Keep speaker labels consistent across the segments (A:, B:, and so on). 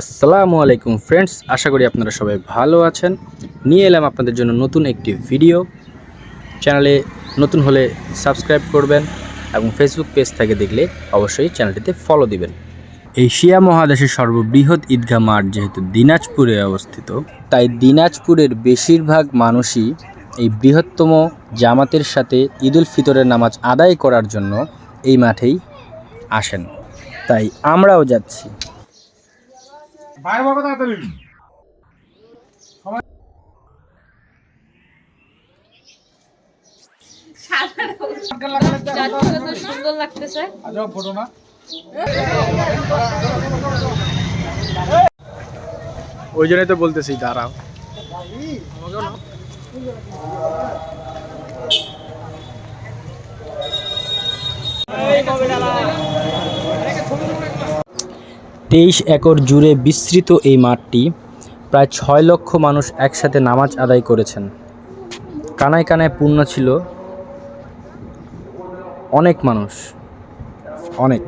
A: আসসালামু আলাইকুম ফ্রেন্ডস, আশা করি আপনারা সবাই ভালো আছেন। নিয়ে এলাম আপনাদের জন্য নতুন একটি ভিডিও। চ্যানেলে নতুন হলে সাবস্ক্রাইব করবেন এবং ফেসবুক পেজ থেকে দেখলে অবশ্যই চ্যানেলটিতে ফলো দিবেন। এশিয়া মহাদেশের সর্ববৃহৎ ঈদগাহ মাঠ যেহেতু দিনাজপুরে অবস্থিত, তাই দিনাজপুরের বেশিরভাগ মানুষই এই বৃহত্তম জামাতের সাথে ঈদুল ফিতরের নামাজ আদায় করার জন্য এই মাঠেই আসেন। তাই আমরাও যাচ্ছি।
B: বাইরে বকো তাড়াতাড়ি
C: সুন্দর লাগতেছে
B: আজব ফটো না?
A: ওই জন্যই তো বলতেছি দাঁড়াও। তেইশ একর জুড়ে বিস্তৃত এই মাঠটি প্রায় ছয় লক্ষ মানুষ একসাথে নামাজ আদায় করেছেন। কানায় কানায় পূর্ণ ছিল অনেক মানুষ। অনেক।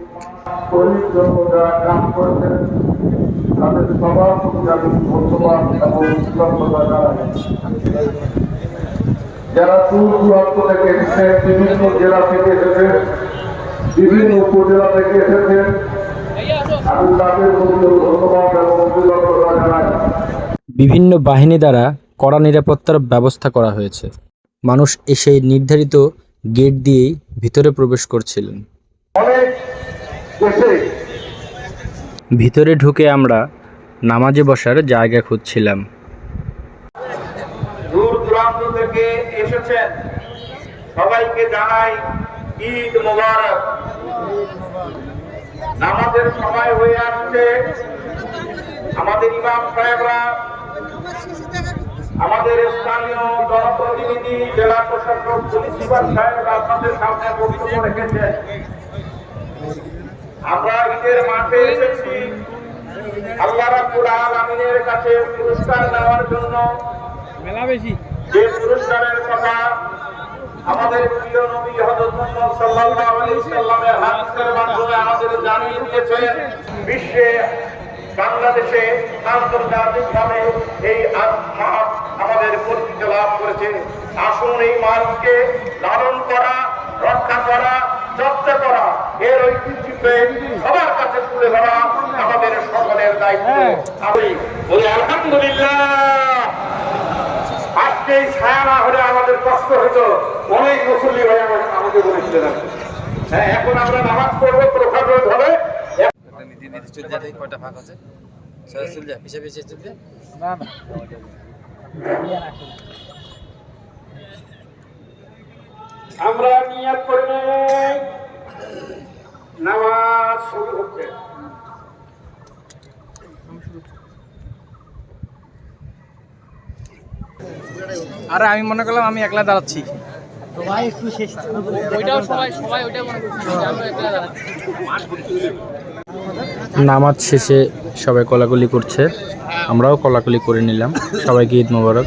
D: যারা দূর দূরান্ত থেকে এসেছেন, বিভিন্ন জেলা থেকে এসেছেন, বিভিন্ন উপজেলা থেকে এসেছেন আমি তাদের প্রতি ধন্যবাদ এবং কৃতজ্ঞতা জানাই।
A: বিভিন্ন বাহিনী দ্বারা কড়া নিরাপত্তার ব্যবস্থা করা হয়েছে। মানুষ এসে নির্ধারিত গেট দিয়েই ভিতরে প্রবেশ করছিলেন। ভিতরে ঢুকে আমরা নামাজে বসার জায়গা খুঁজছিলাম।
D: দূর দূরান্ত থেকে এসেছেন। সবাইকে জানাই ঈদ মোবারক। নামাজের সময় হয়ে আসছে। আমাদের ইমাম সাহেবরা আমাদের স্থানীয় জনপ্রতিনিধি জেলা প্রশাসক পুলিশ সুপার সাহেবরা আপনাদের সামনে বক্তব্য রেখেছেন। আমরা ঈদের মাঠে এসেছি। আল্লাহ রাব্বুল আলামিনের কাছে পুরস্কার নেওয়ার জন্য
B: মেলা বেশি।
D: যে পুরস্কারের কথা আমাদের প্রিয় নবী হযরত মুহাম্মদ সাল্লাল্লাহু আলাইহি সাল্লামের হাদিসের মাধ্যমে আমাদের জানিয়ে দিয়েছেন, বিশ্বে, বাংলাদেশে আন্তর্জাতিকভাবে এই মাঠ আমাদের পরিচিতি লাভ করেছে। আসুন এই মাঠকে লালন করা, রক্ষা করা, যত্ন করা, এর ঐতিহ্যকে সবার কাছে তুলে ধরা আমাদের সকলের দায়িত্ব। আমি বলি, আলহামদুলিল্লাহ। আজকে এই ছায়া না হলে আমাদের কষ্ট হতো অনেক মুসল্লি ভাই আমাকে বলেছিলেন। হ্যাঁ এখন আমরা নামাজ পড়ব হবে।
B: না না।
D: আমরা নিয়াত করে নামাজ শুরু হচ্ছে।
B: আরে আমি মনে করলাম আমি একলা দাঁড়াচ্ছি।
C: ওইটাও সবাই সবাই ওইটা মনে করছে যে একলা দাঁড়াচ্ছি।
A: নামাজ শেষে সবাই কলাকলি করছে। আমরাও কলাকলি করে নিলাম। সবাইকে ঈদ মোবারক।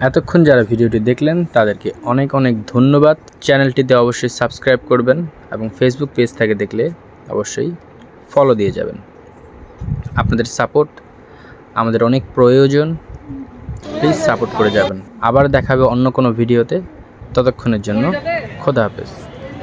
A: এতক্ষণ যারা ভিডিওটি দেখলেন, তাদেরকে অনেক অনেক ধন্যবাদ। চ্যানেলটিতে অবশ্যই সাবস্ক্রাইব করবেন এবং ফেসবুক পেজ থেকে দেখলে অবশ্যই ফলো দিয়ে যাবেন। আপনাদের সাপোর্ট আমাদের অনেক প্রয়োজন। প্লিজ সাপোর্ট করে যাবেন। আবার দেখাবে অন্য কোনো ভিডিওতে। ততক্ষণের জন্য খোদা হাফেজ।